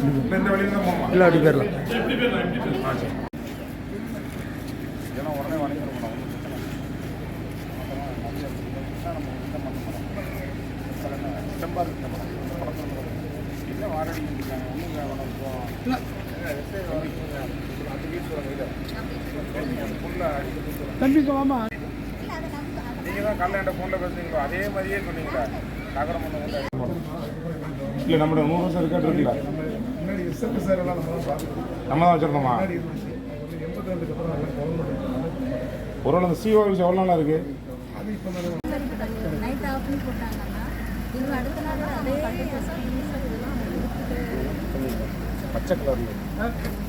இல்லை இந்த வழியில தான் போகணுமா இல்லை. அப்படி போயிடலாம் சரி இதெல்லாம் உடனே வாரடி தம்பிக்கு வாமா நீங்கள் தான் காலைல என்கிட்ட ஃபோனில் பேசுனீங்களோ அதே மாதிரியே சொன்னீங்களா நகரம் இல்லை நம்மளோட நூறு வருஷம் ரெக்கார்ட் எஸ்எல்பி சார் எல்லாம் நம்ம தான் பார்த்துருக்கோம் நம்ம தான் வச்சுருந்தோமா எண்பத்தி ரெண்டுக்கு அப்புறம் எல்லாம் கவர்மெண்ட் ஒரு அந்த சிஓ ஆஃபீஸ் எவ்வளோ நாளாக இருக்குது அது இப்போ தான் நைட் ஆஃப் பண்ணி போட்டாங்கன்னா இவங்க அடுத்த நாள் அதே பச்சை கலரில்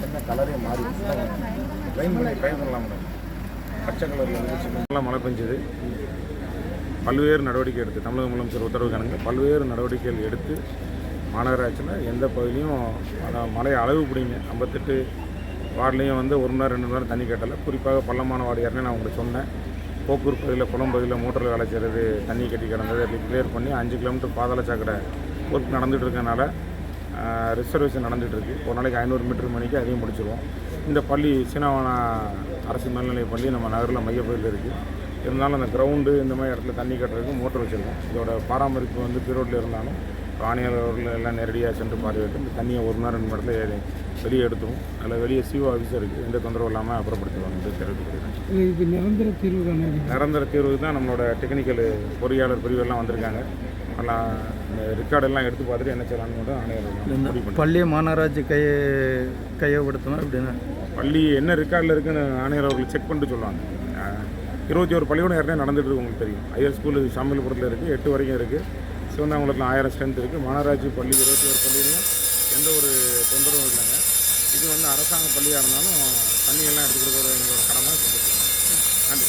என்ன கலரே மாறி ட்ரைன் பண்ணி ட்ரைன் பண்ணலாம் மேடம். பச்சை கலரில் இருந்துச்சு நல்லா மழை பெஞ்சது. பல்வேறு நடவடிக்கை எடுத்து தமிழக முதலமைச்சர் உத்தரவு கணக்கு பல்வேறு நடவடிக்கைகள் எடுத்து மாநகராட்சியில் எந்த பகுதியிலையும் அதான் மழை அளவு பிடிங்க. ஐம்பத்தெட்டு வார்டுலேயும் வந்து ஒரு மணி நேரம் ரெண்டு மணி நேரம் தண்ணி கட்டலை. குறிப்பாக பள்ளமான வார்டு ஏற்கனவே நான் உங்களுக்கு சொன்னேன். போக்குவரத்து பகுதியில் குளம் பகுதியில் மோட்டரில் வேலை செய்கிறது தண்ணி கட்டி கிடந்தது அப்படி கிளியர் பண்ணி அஞ்சு கிலோமீட்டர் பாதாள சாக்கடை ஒர்க் நடந்துகிட்டு இருக்கனால ரிசர்வேஷன் நடந்துகிட்ருக்கு ஒரு நாளைக்கு ஐநூறு மீட்டர் மணிக்கு அதையும் முடிச்சிருவோம். இந்த பள்ளி சீனாவான அரசு மேல்நிலைப் பள்ளி நம்ம நகரில் மையப்பகுதியில் இருக்குது இருந்தாலும் அந்த கிரவுண்டு இந்த மாதிரி இடத்துல தண்ணி கட்டுறதுக்கு மோட்டர் வச்சுருக்கோம். இதோட பராமரிப்பு வந்து பீரோட்டில் இருந்தாலும் ஆணையர் அவர்கள் எல்லாம் நேரடியாக சென்று பார்வையிட்டு இந்த தண்ணியை ஒரு நேரம் ரெண்டு மணி நேரத்தில் வெளியே எடுத்துருவோம் அதில் வெளியே சிஓ ஆஃபீஸர் இருக்குது எந்த தொந்தரவும் இல்லாமல் அப்புறப்படுத்துவாங்க என்று தெரிவித்துக்கிறேன் இது நிரந்தர தீர்வு தானே நிரந்தர தீர்வுக்கு தான் நம்மளோட டெக்னிக்கல் பொறியாளர் பிரிவெல்லாம் வந்திருக்காங்க. எல்லாம் இந்த ரெக்கார்டெல்லாம் எடுத்து பார்த்துட்டு என்ன செய்யலாம்னு மட்டும் ஆணையர் பள்ளியை மாநகராட்சி கையை கையப்படுத்தணும் அப்படின்னா பள்ளி என்ன ரெக்கார்டில் இருக்குன்னு ஆணையர் அவர்கள் செக் பண்ணிட்டு சொல்லுவாங்க. இருபத்தி ஒரு பள்ளிக்கூடம் ஏற்கனவே நடந்துட்டு இருக்கு உங்களுக்கு தெரியும். ஐயர் ஸ்கூல் சாமியல்புரத்தில் இருக்குது எட்டு வரைக்கும் இருக்குது சிவந்தாங்குளத்தில் ஆயிரம் ஸ்ட்ரென்த் இருக்குது மாநகராட்சி பள்ளி இருபத்தி ஒரு பள்ளியிலையும் எந்த ஒரு தொந்தரவும் இல்லைங்க. இது வந்து அரசாங்க பள்ளியாக இருந்தாலும் தண்ணியெல்லாம் எடுத்து கொடுக்குறது எங்களோட கடமை. செஞ்சுட்டு நன்றி.